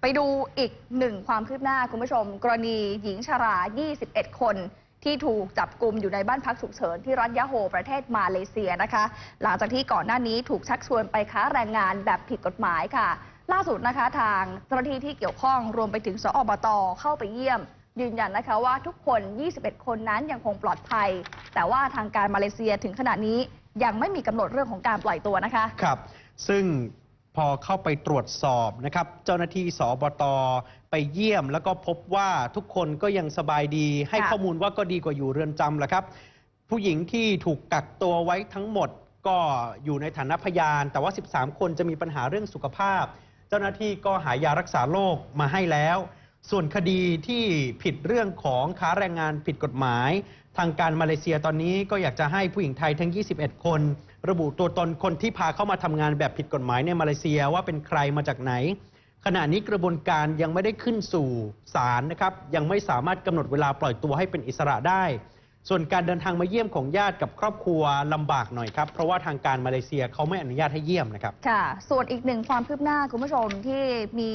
ไปดูอีกหนึ่งความคืบหน้าคุณผู้ชม กรณีหญิงชรา 21 คน ที่ถูกจับกลุ่มอยู่ในบ้านพักฉุกเฉินที่รัฐยะโฮประเทศมาเลเซียนะคะ หลังจากที่ก่อนหน้านี้ถูกชักชวนไปค้าแรงงานแบบผิดกฎหมายค่ะ ล่าสุดนะคะทางเจ้าหน้าที่ที่เกี่ยวข้องรวมไปถึงสอบตเข้าไปเยี่ยม ยืนยันนะคะว่าทุกคน 21 คนนั้นยังคงปลอดภัย แต่ว่าทางการมาเลเซียถึงขณะนี้ยังไม่มีกำหนดเรื่องของการปล่อยตัวนะคะ ครับ ซึ่ง พอเข้าไปตรวจสอบนะครับ เจ้าหน้าที่สบตไปเยี่ยม แล้วก็พบว่าทุกคนก็ยังสบายดี ให้ข้อมูลว่าก็ดีกว่าอยู่เรือนจำแหละครับ ผู้หญิงที่ถูกกักตัวไว้ทั้งหมดก็อยู่ในฐานะพยาน แต่ว่า 13 คนจะมีปัญหาเรื่องสุขภาพ เจ้าหน้าที่ก็หายารักษาโรคมาให้แล้ว ส่วนคดีที่ผิดเรื่องของค้าแรงงานผิดกฎหมาย ทางการมาเลเซียตอนนี้ก็อยากจะให้ผู้หญิงไทยทั้ง 21 คน ระบุตัวตนคนที่พาเข้ามาทำงานแบบผิดกฎหมายในมาเลเซียว่าเป็นใครมาจากไหน ขณะนี้กระบวนการยังไม่ได้ขึ้นสู่ศาลนะครับ ยังไม่สามารถกำหนดเวลาปล่อยตัวให้เป็นอิสระได้ ส่วนการเดินทางมาเยี่ยมของญาติกับครอบครัวลำบากหน่อยครับ เพราะว่าทางการมาเลเซียเขาไม่อนุญาตให้เยี่ยมนะครับ ค่ะ ส่วนอีกหนึ่งความคืบหน้าคุณผู้ชมที่มี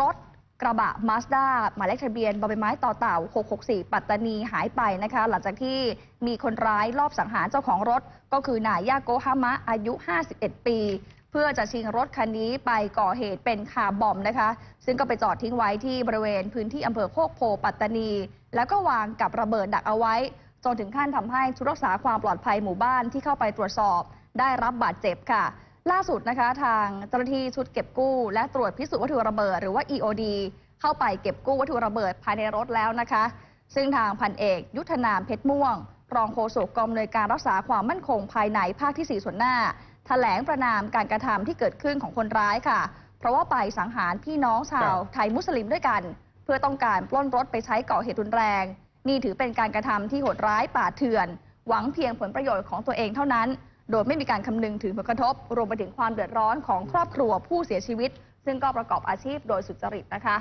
รถ กระบะมาสด้าหมายเลขทะเบียนบอใบไม้ต่อเต่า 664 ปัตตานีหายไปนะคะ หลังจากที่มีคนร้ายลอบสังหารเจ้าของรถ ก็คือนายยาโกฮามะอายุ 51 ปี เพื่อจะชิงรถคันนี้ไปก่อเหตุเป็นคาร์บอมนะคะ ซึ่งก็ไปจอดทิ้งไว้ที่บริเวณพื้นที่อำเภอโคกโพปัตตานี แล้วก็วางกับระเบิดดักเอาไว้ จนถึงขั้นทำให้ชุดรักษาความปลอดภัยหมู่บ้านที่เข้าไปตรวจสอบ ได้รับบาดเจ็บค่ะ ล่าสุดนะคะทางเจ้าหน้าที่ชุดเก็บกู้ และตรวจพิสูจน์วัตถุระเบิดหรือว่า EOD เข้าไปเก็บกู้วัตถุระเบิดภายในรถแล้วนะคะ ซึ่งทางพันเอกยุทธนามเพชรม่วง รองโฆษกกองอำนวยการรักษาความมั่นคงภายในภาคที่ 4 ส่วนหน้าแถลงประนามการกระทำที่เกิดขึ้นของคนร้ายค่ะ เพราะว่าไปสังหารพี่น้องชาวไทยมุสลิมด้วยกัน เพื่อต้องการปล้นรถไปใช้ก่อเหตุรุนแรง นี่ถือเป็นการกระทำที่โหดร้ายป่าเถื่อน หวังเพียงผลประโยชน์ของตัวเองเท่านั้น โดยไม่มีการคำนึงถึงผลกระทบ รวมไปถึงความเดือดร้อนของครอบครัวผู้เสียชีวิต ซึ่งก็ประกอบอาชีพโดยสุจริตนะคะ